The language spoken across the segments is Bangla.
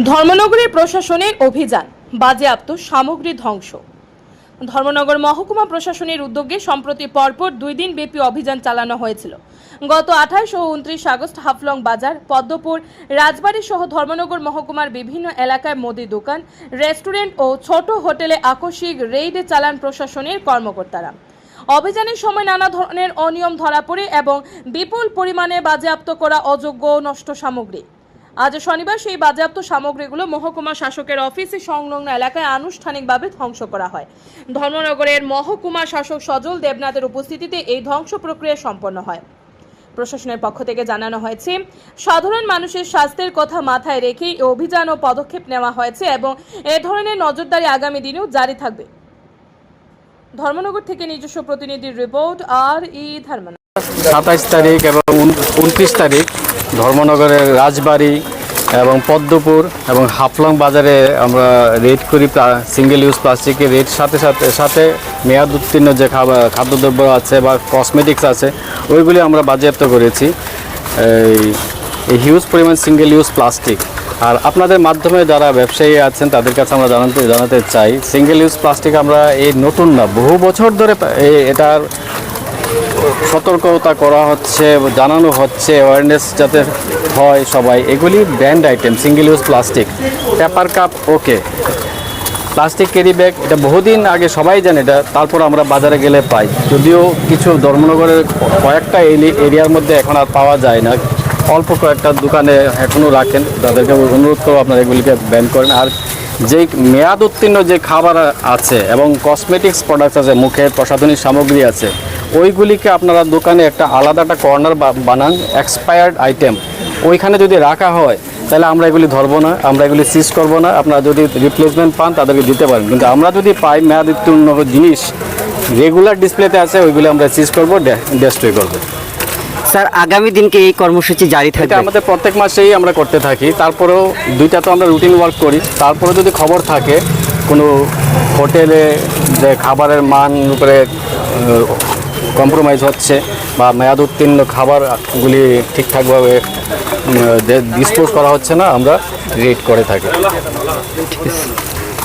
ধর্মনগরের প্রশাসনের অভিযান, বাজেয়াপ্ত সামগ্রী ধ্বংস। ধর্মনগর মহকুমা প্রশাসনের উদ্যোগে সম্প্রতি পরপর দুই দিন ব্যাপী অভিযান চালানো হয়েছিল। গত আঠাশ ও উনত্রিশ আগস্ট হাফলং বাজার, পদ্মপুর, রাজবাড়ী সহ ধর্মনগর মহকুমার বিভিন্ন এলাকায় মুদি দোকান, রেস্টুরেন্ট ও ছোট হোটেলে আকস্মিক রেইডে চালান প্রশাসনের কর্মকর্তারা। অভিযানের সময় নানা ধরনের অনিয়ম ধরা পড়ে এবং বিপুল পরিমাণে বাজেয়াপ্ত করা অযোগ্য নষ্ট সামগ্রী। আজ শনিবার সেই বাজেয়াপ্ত সামগ্রীগুলো মহকুমা শাসকের অফিসে সংলগ্ন এলাকায় আনুষ্ঠানিকভাবে ধ্বংস করা হয়। ধর্মনগরের মহকুমা শাসক সজল দেবনাথের উপস্থিতিতে এই ধ্বংস প্রক্রিয়া সম্পন্ন হয়। প্রশাসনের পক্ষ থেকে জানানো হয়েছে, সাধারণ মানুষের স্বাস্থ্যের কথা মাথায় রেখে অভিযান ও পদক্ষেপ নেওয়া হয়েছে এবং এ ধরনের নজরদারি আগামী দিনেও জারি থাকবে। ধর্মনগর থেকে নিজস্ব প্রতিনিধির রিপোর্ট, আর ই ধর্মন সাতাইশ তারিখ এবং উনত্রিশ তারিখ ধর্মনগরের রাজবাড়ি এবং পদ্মপুর এবং হাফলং বাজারে আমরা রেড করি সিঙ্গেল ইউজ প্লাস্টিকের রেট সাথে সাথে সাথে মেয়াদ উত্তীর্ণ যে খাদ্যদ্রব্য আছে বা কসমেটিক্স আছে, ওইগুলি আমরা বাজেয়াপ্ত করেছি। এই হিউজ পরিমাণ সিঙ্গেল ইউজ প্লাস্টিক আর আপনাদের মাধ্যমে যারা ব্যবসায়ী আছেন, তাদের কাছে আমরা জানাতে জানাতে চাই সিঙ্গেল ইউজ প্লাস্টিক আমরা এই নতুন না, বহু বছর ধরে এটার সতর্কতা করা হচ্ছে, জানানো হচ্ছে অ্যাওয়ারনেস যাতে হয় সবাই। এগুলি brand item single use plastic paper cup okay plastic carry bag এটা বহুদিন আগে সবাই জানে, এটা তারপর আমরা বাজারে গেলে পাই। যদিও কিছু ধর্মনগরের কয়েকটা এরিয়ার মধ্যে এখন আর পাওয়া যায় না। অল্প কয়েকটা দোকানে এখনও রাখেন। তাদেরকে অনুরোধ করব আপনারা এগুলিকে ব্যান করেন। আর যে মেয়াদ উত্তীর্ণ যে খাবার আছে এবং কসমেটিক্স প্রোডাক্টস আছে, মুখের প্রসাধনী সামগ্রী আছে, ওইগুলিকে আপনারা দোকানে একটা আলাদা একটা কর্নার বানান এক্সপায়ার্ড আইটেম ওইখানে যদি রাখা হয়, তাহলে আমরা এগুলি ধরবো না, আমরা এগুলি সিজ করব না। আপনারা যদি রিপ্লেসমেন্ট পান, তাদেরকে দিতে পারেন। কিন্তু আমরা যদি পাই মেয়াদ উত্তীর্ণ জিনিস রেগুলার ডিসপ্লেতে আছে, ওইগুলি আমরা সিজ করব ডেস্ট্রয় করব। স্যার আগামী দিনকে এই কর্মসূচি জারি থাকবে। আমাদের প্রত্যেক মাসেই আমরা করতে থাকি। তারপরেও দুইটা তো আমরা রুটিন ওয়ার্ক করি। তারপরে যদি খবর থাকে কোনো হোটেলে যে খাবারের মান উপরে কম্প্রোমাইজ হচ্ছে বা মেয়াদ উত্তীর্ণ খাবারগুলি ঠিকঠাকভাবে ডিসপোজ করা হচ্ছে না আমরা রেট করে থাকি।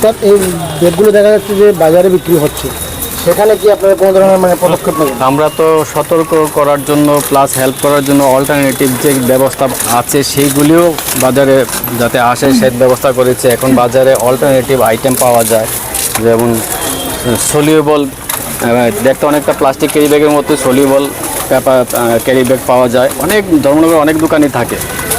স্যার এই বেডগুলো দেখা যাচ্ছে যে বাজারে বিক্রি হচ্ছে। সেখানে কি আপনারা কোনো ধরনের মানে পদক্ষেপ নেবেন? আমরা তো সতর্ক করার জন্য প্লাস হেল্প করার জন্য অল্টারনেটিভ যে ব্যবস্থা আছে সেইগুলিও বাজারে যাতে আসে সে ব্যবস্থা করেছে। এখন বাজারে অল্টারনেটিভ আইটেম পাওয়া যায়। যেমন সলিউবল দেখতে অনেকটা প্লাস্টিক ক্যারি ব্যাগের মতো সলিউবল পেপার ক্যারি ব্যাগ পাওয়া যায়। অনেক ধর্মনগর অনেক দোকানই থাকে।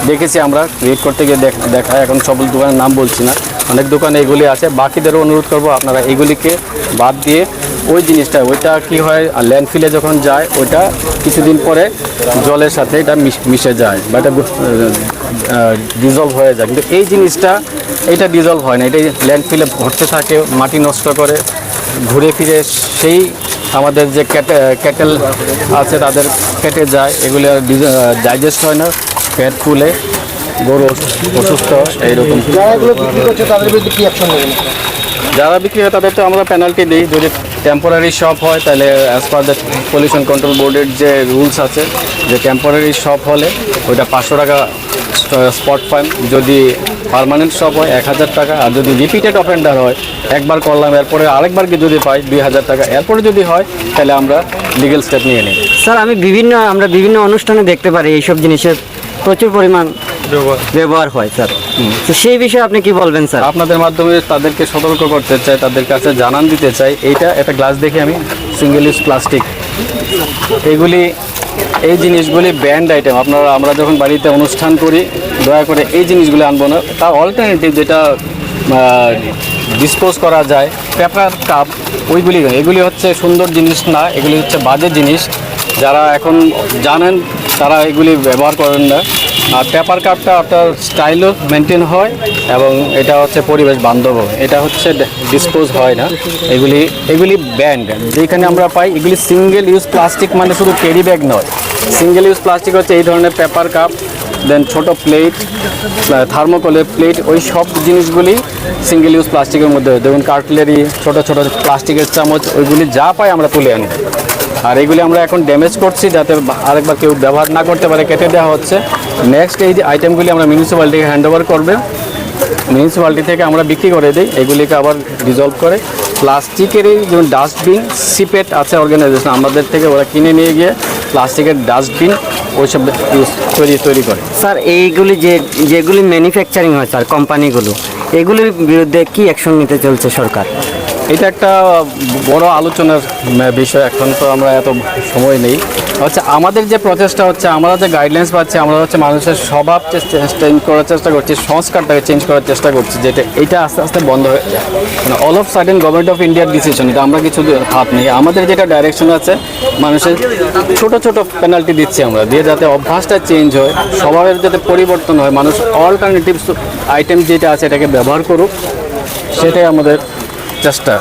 দেখেছি আমরা রেড করতে গিয়ে দেখ- দেখা এখন সব দোকানের নাম বলছি না। অনেক দোকানে এগুলি আছে। বাকিদেরও অনুরোধ করব আপনারা এগুলিকে বাদ দিয়ে ওই জিনিসটা ওইটা কি হয় আর ল্যান্ডফিলে যখন যায় ওইটা কিছুদিন পরে জলের সাথে এটা মিশ- মিশে যায় বা এটা ডিজলভ হয়ে যায়। কিন্তু এই জিনিসটা এটা ডিজলভ হয় না। এটা ল্যান্ডফিলে ভরতে থাকে মাটি নষ্ট করে ঘুরে ফিরে সেই আমাদের যে ক্যাটেল আছে তাদের কেটে যায়। এগুলো ডাইজেস্ট হয় না। পেট ফুলে গরু অসুস্থ এইরকম। যারা বিক্রি করছে তাদের বিরুদ্ধে কি অ্যাকশন যারা বিক্রি হয় তাদের তো আমরা পেনাল্টি দিই। যদি টেম্পোরারি শপ হয়, তাহলে as per the pollution control বোর্ডের যে রুলস আছে, যে টেম্পোরারি শপ হলে ওইটা পাঁচশো টাকা স্পট ফাইন যদি পার্মানেন্ট শপ হয়, এক হাজার টাকা, আর যদি রিপিটেড অফেন্ডার হয়, একবার করলাম, এরপরে আরেকবারকে যদি পাই, দুই হাজার টাকা। এরপরে যদি হয়, তাহলে আমরা লিগেল স্টেপ নিয়ে নিই। স্যার, আমি বিভিন্ন, আমরা বিভিন্ন অনুষ্ঠানে দেখতে পারি এইসব জিনিসের প্রচুর পরিমাণ ব্যবহার। হয় স্যার। তো সেই বিষয়ে আপনি কি বলবেন স্যার? আপনাদের মাধ্যমে তাদেরকে সতর্ক করতে চাই তাদের কাছে জানান দিতে চাই। এইটা একটা গ্লাস দেখে আমি সিঙ্গেল ইউজ প্লাস্টিক এগুলি এই জিনিসগুলি ব্যান্ড আইটেম আপনারা আমরা যখন বাড়িতে অনুষ্ঠান করি দয়া করে এই জিনিসগুলি আনব না। তার অল্টারনেটিভ যেটা ডিসপোজ করা যায় পেপার কাপ ওইগুলি। এগুলি হচ্ছে সুন্দর জিনিস না এগুলি হচ্ছে বাজে জিনিস। যারা এখন জানেন তারা এগুলি ব্যবহার করেন না। আর পেপার কাপটা আপনার স্টাইলও মেনটেন হয় এবং এটা হচ্ছে পরিবেশ বান্ধব এটা হচ্ছে ডিসপোজ হয় না। এগুলি এগুলি ব্যান্ড যেখানে আমরা পাই, এগুলি সিঙ্গেল ইউজ প্লাস্টিক মানে শুধু ক্যারি ব্যাগ নয়। সিঙ্গেল ইউজ প্লাস্টিক হচ্ছে এই ধরনের পেপার কাপ দেন ছোট প্লেট থার্মোকলের প্লেট ওই সব জিনিসগুলি সিঙ্গেল ইউজ প্লাস্টিকের মধ্যে দেখুন কাটলেরি ছোট ছোট প্লাস্টিকের চামচ, ওইগুলি যা পাই আমরা তুলে আনি। আর এগুলি আমরা এখন ড্যামেজ করছি যাতে আরেকবার কেউ ব্যবহার না করতে পারে, কেটে দেওয়া হচ্ছে। নেক্সট এই যে আইটেমগুলি আমরা মিউনিসিপ্যালিটিকে হ্যান্ড ওভার করবে। মিউনিসিপ্যালিটি থেকে আমরা বিক্রি করে দিই, এগুলিকে আবার ডিজলভ করে। প্লাস্টিকেরই যেমন ডাস্টবিন সিপেট আছে অর্গানাইজেশন আমাদের থেকে ওরা কিনে নিয়ে গিয়ে প্লাস্টিকের ডাস্টবিন ওইসব তৈরি তৈরি করে। স্যার, এইগুলি যে, যেগুলি ম্যানুফ্যাকচারিং হয়, স্যার কোম্পানিগুলো এগুলির বিরুদ্ধে কি অ্যাকশন নিতে চলছে সরকার? এটা একটা বড় আলোচনার বিষয়। এখন তো আমরা এত সময় নেই। হচ্ছে আমাদের যে প্রচেষ্টা হচ্ছে, আমরা যে গাইডলাইন্স পাচ্ছি, আমরা হচ্ছে মানুষের স্বভাব চেঞ্জ করার চেষ্টা করছি, সংস্কারটাকে চেঞ্জ করার চেষ্টা করছি, যেটা, এটা আস্তে আস্তে বন্ধ হয়ে যায়। মানে all of sudden government of ইন্ডিয়ার ডিসিশন এটা আমরা কিছু হাত নেই। আমাদের যেটা ডাইরেকশন আছে, মানুষের ছোট ছোট পেনাল্টি দিচ্ছি আমরা, দিয়ে যাতে অভ্যাসটা চেঞ্জ হয় স্বভাবের যাতে পরিবর্তন হয়, মানুষ অল্টারনেটিভ আইটেম যেটা আছে, এটাকে ব্যবহার করুক, সেটাই আমাদের চেষ্টা।